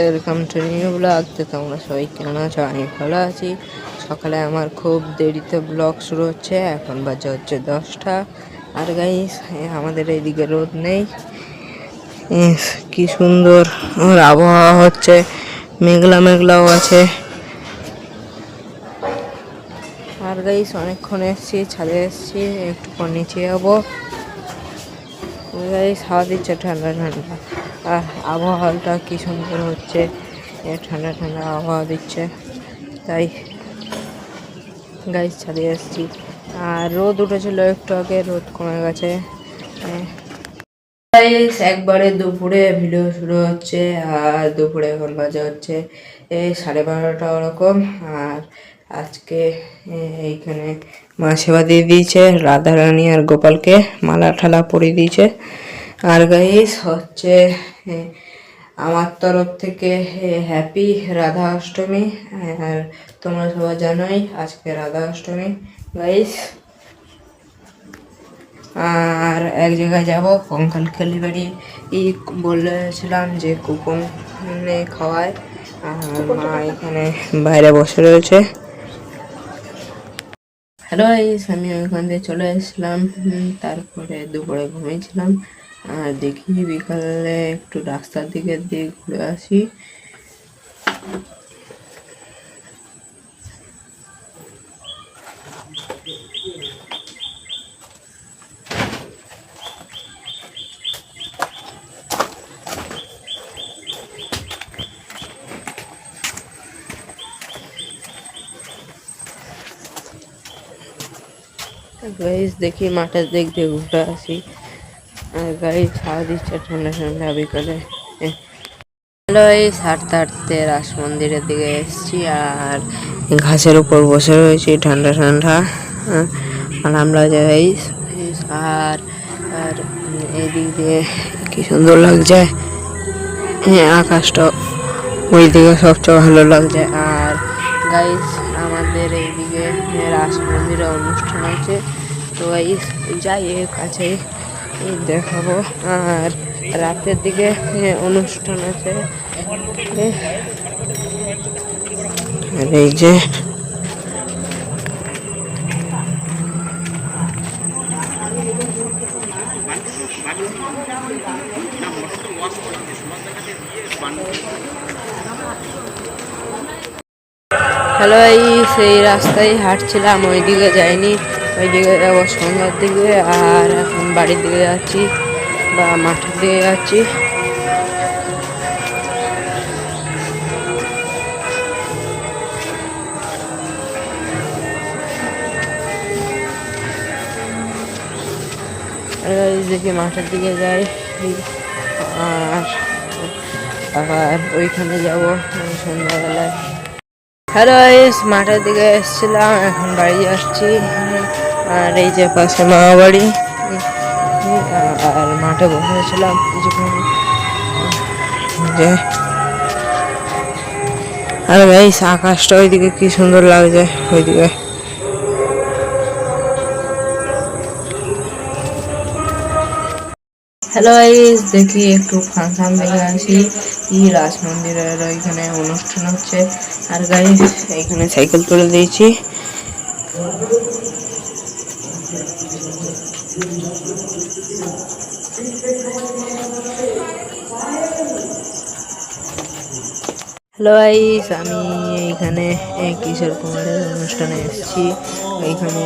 Welcome to new blog তো তোমরা সবাই কেমন আছো? আমি ভালো আছি। সকালে আমার খুব দেরিতে ব্লগ শুরু হচ্ছে। এখন বাজে হচ্ছে দশটা। আর গাইস আমাদের এইদিকে রোদ নেই। কি সুন্দর আবহাওয়া হচ্ছে। মেঘলা মেঘলাও আছে। আর গাইস অনেকক্ষণ এসছি, ছাদে এসছি। একটু নিচে যাব। গাইস হাওয়া দিচ্ছে ঠান্ডা ঠান্ডা। আবহাওয়াটা কি সুন্দর হচ্ছে। ঠান্ডা ঠান্ডা আবহাওয়া দিচ্ছে। তাই গাইস ছাড়িয়ে এসেছি আর রোদ উঠেছিল একটু আগে, রোদ কমে গেছে। একবারে দুপুরে ভিডিও শুরু হচ্ছে, আর দুপুরে এখন বাজে হচ্ছে সাড়ে বারোটা ওরকম। আর আজকে এইখানে মা সেবা দিয়ে দিয়েছে রাধা রানী আর গোপালকে মালা ঠালা পরিয়ে দিয়েছে। আর গাইস হচ্ছে আমার তরফ থেকে হ্যাপি রাধা অষ্টমী। আর তোমরা সবাই জানোই আজকে রাধা অষ্টমী গাইস আর এক জায়গায় যাব, কঙ্কাল খেলিবাড়ি ই বলেছিলাম যে কুপন খাওয়ায়। আর মা এখানে বাইরে বসে রয়েছে। হ্যালো আমি ওইখান দিয়ে চলে এসেছিলাম। তারপরে দুপুরে ঘুমিয়েছিলাম। আর দেখি বিকালে একটু রাস্তার দিকে দিয়ে ঘুরে আসি। দেখি মাঠের দিক দিয়ে ঘুরে আসি। গাড়ি ছাড়া দিচ্ছে ঠান্ডা ঠান্ডা বিকালে হ্যালো এই হাঁটতে হাঁটতে রাস মন্দিরের দিকে এসেছি আর ঘাসের উপর বসে রয়েছি ঠান্ডা ঠান্ডা। হ্যাঁ, আর আমরা যাই আর আর এইদিক দিয়ে কি সুন্দর লাগছে। হ্যাঁ আকাশটা ওই দিকে সবচেয়ে ভালো লাগছে। আর গাইস আমাদের এইদিকে রাস মন্দিরে অনুষ্ঠান আছে তো এই যাই কাছে দেখাবো। আর রাতের দিকে অনুষ্ঠান আছে। আর এই যে, হ্যালো এই, সেই রাস্তায় হাঁটছিলাম, ওইদিকে যাইনি। ওইদিকে যাব সন্ধ্যার দিকে আর এখন বাড়ির দিকে যাচ্ছি বা মাঠের দিকে যাচ্ছি। দেখি মাঠের দিকে যাই। আর আবার ওইখানে যাব সন্ধ্যাবেলায়। হ্যালো মাঠের দিকে এসেছিলাম, এখন বাড়ি যাচ্ছি। আর এই যে পাশে মামা বাড়ি। আর মাঠে বসেছিলাম কিছুক্ষণ। যে আর এই আকাশটা ওইদিকে কি সুন্দর লাগছে, ওইদিকে। হ্যালো দেখি একটু ফাংশন দেখে আসি। কি রাজ মন্দিরের ওইখানে অনুষ্ঠান হচ্ছে। আর গাইস এইখানে সাইকেল তুলে দিয়েছি। হ্যালো গাইস আমি এইখানে কিশোর কুমারের অনুষ্ঠানে এসেছি। ওইখানে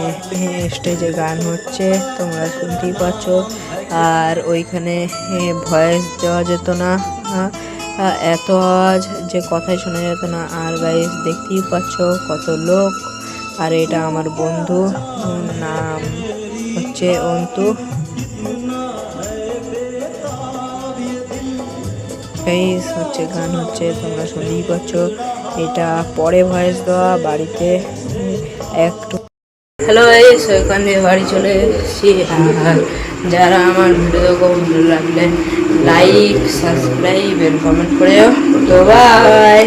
স্টেজে গান হচ্ছে, তোমরা শুনতেই পাচ্ছ। আর ওইখানে ভয়েস দেওয়া যেত না এত আওয়াজ যে কথাই শোনা যেত না। আর গাইস দেখতেই পাচ্ছ কত লোক। আর এটা আমার বন্ধু নাম হচ্ছে অন্তু। গাইস হচ্ছে, গান হচ্ছে, তোমরা শুনতেই পাচ্ছ। এটা পরে ভয়েস দেওয়া, বাড়িতে একটু হ্যালো গাইস ওইখান দিয়ে বাড়ি চলে এসেছি। আর যারা আমার ভিডিও ভালো লাগলে লাইক সাবস্ক্রাইব এন্ড কমেন্ট করে তো বাই